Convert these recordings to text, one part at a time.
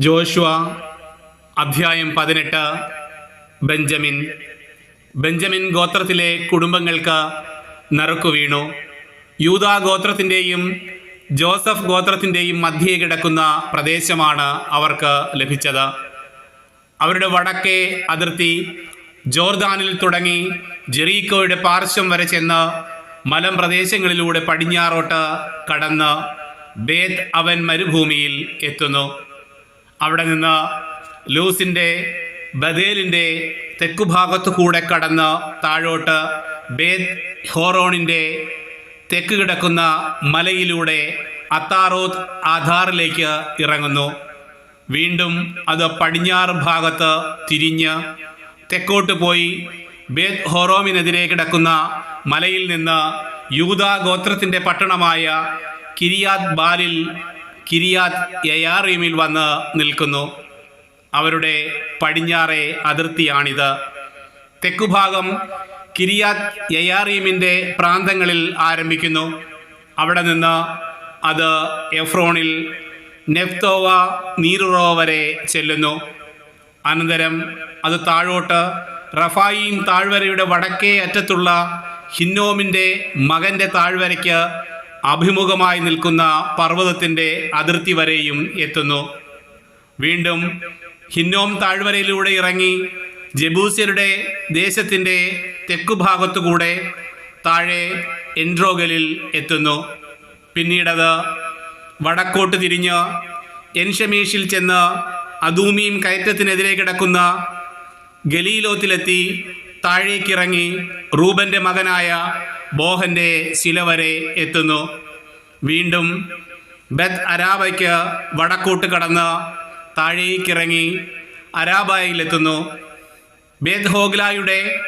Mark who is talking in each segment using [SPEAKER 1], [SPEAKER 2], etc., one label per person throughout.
[SPEAKER 1] Joshua അധ്യായം പതിനെട്ട് Benjamin. Benjamin ഗോത്രത്തിലെ കുടുംബങ്ങൾക്ക് നറുക്കു വീണു. യൂതാ ഗോത്രത്തിന്റെയും ജോസഫ് ഗോത്രത്തിന്റെയും മധ്യേ കിടക്കുന്ന പ്രദേശമാണ് അവർക്ക് ലഭിച്ചത്. അവരുടെ വടക്കേ അതിർത്തി ജോർദാനിൽ തുടങ്ങി ജെറീക്കോയുടെ പാർശ്വം വരെ ചെന്ന് മലമ്പ്രദേശങ്ങളിലൂടെ പടിഞ്ഞാറോട്ട് കടന്ന് ബേത് അവൻ മരുഭൂമിയിൽ എത്തുന്നു. അവിടെ നിന്ന് ലൂസിന്റെ ബദേലിന്റെ തെക്കുഭാഗത്തു കൂടെ കടന്ന് താഴോട്ട് ബേത് ഹോറോണിന്റെ തെക്ക് കിടക്കുന്ന മലയിലൂടെ അത്താറോത്ത് ആധാറിലേക്ക് ഇറങ്ങുന്നു. വീണ്ടും അത് പടിഞ്ഞാറ് ഭാഗത്ത് തിരിഞ്ഞ് തെക്കോട്ട് പോയി ബേത് ഹോറോമിനെതിരെ കിടക്കുന്ന മലയിൽ നിന്ന് യൂതാ ഗോത്രത്തിന്റെ പട്ടണമായ കിരിയാത് ബാലിൽ കിരിയാത് യയാറീമിൽ വന്ന് നിൽക്കുന്നു. അവരുടെ പടിഞ്ഞാറേ അതിർത്തിയാണിത്. തെക്കുഭാഗം കിരിയാത് യയാറീമിന്റെ പ്രാന്തങ്ങളിൽ ആരംഭിക്കുന്നു. അവിടെ നിന്ന് അത് എഫ്രോണിൽ നെഫ്തോവ നീറുറോ വരെ ചെല്ലുന്നു. അനന്തരം അത് താഴോട്ട് റഫായിം താഴ്വരയുടെ വടക്കേ അറ്റത്തുള്ള ഹിന്നോമിന്റെ മകന്റെ താഴ്വരയ്ക്ക് അഭിമുഖമായി നിൽക്കുന്ന പർവതത്തിന്റെ അതിർത്തി വരെയും എത്തുന്നു. വീണ്ടും ഹിന്നോം താഴ്വരയിലൂടെ ഇറങ്ങി ജബൂസ്യരുടെ ദേശത്തിന്റെ തെക്കുഭാഗത്തുകൂടെ താഴെ എൻഡ്രോഗലിൽ എത്തുന്നു. പിന്നീടത് വടക്കോട്ട് തിരിഞ്ഞ് എൻഷമീഷിൽ ചെന്ന് അദൂമിയും കയറ്റത്തിനെതിരെ കിടക്കുന്ന ഗലീലോത്തിലെത്തി താഴേക്കിറങ്ങി റൂബന്റെ മകനായ ബോഹന്റെ ശില വരെ എത്തുന്നു. വീണ്ടും ബത്ത് അരാബയ്ക്ക് വടക്കോട്ട് കടന്ന് താഴേക്കിറങ്ങി അരാബായിലെത്തുന്നു. ബേദ് ഹോഗ്ലായുടെ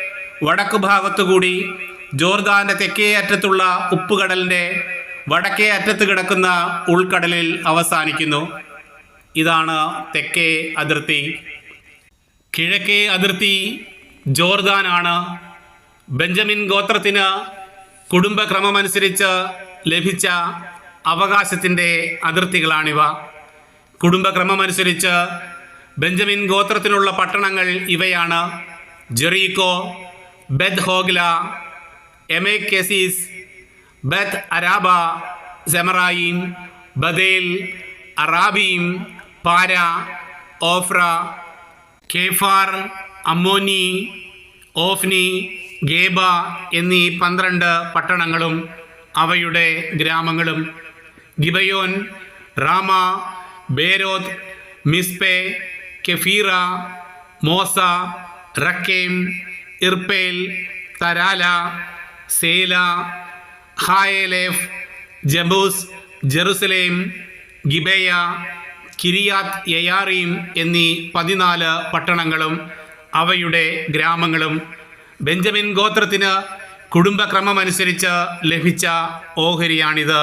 [SPEAKER 1] വടക്കു ഭാഗത്തുകൂടി ജോർദാന്റെ തെക്കേ അറ്റത്തുള്ള ഉപ്പുകടലിന്റെ വടക്കേ അറ്റത്ത് കിടക്കുന്ന ഉൾക്കടലിൽ അവസാനിക്കുന്നു. ഇതാണ് തെക്കേ അതിർത്തി. കിഴക്കേ അതിർത്തി ജോർദാനാണ്. ബെഞ്ചമിൻ ഗോത്രത്തിന് കുടുംബക്രമമനുസരിച്ച് ലഭിച്ച അവകാശത്തിന്റെ അതിർത്തികളാണിവ. കുടുംബക്രമമനുസരിച്ച് ബെഞ്ചമിൻ ഗോത്രത്തിനുള്ള പട്ടണങ്ങൾ ഇവയാണ്. Jericho Beth Hoglah Emek Keziz Beth Arabah Zemaraim Bethel അറാബീം Parah Ophrah കേഫാർ അമ്മോനി ഓഫ്നി Geba എന്നീ പന്ത്രണ്ട് പട്ടണങ്ങളും അവയുടെ ഗ്രാമങ്ങളും. Gibeon Ramah Beeroth Mizpah Kephirah Mozah Rekem Irpeel Taralah Zelah Haeleph Jebus Jerusalem Gibeah Kiriath Jearim എന്നീ പതിനാല് പട്ടണങ്ങളും അവയുടെ ഗ്രാമങ്ങളും. ബെഞ്ചമിൻ ഗോത്രത്തിന് കുടുംബക്രമമനുസരിച്ച് ലഭിച്ച ഓഹരിയാണിത്.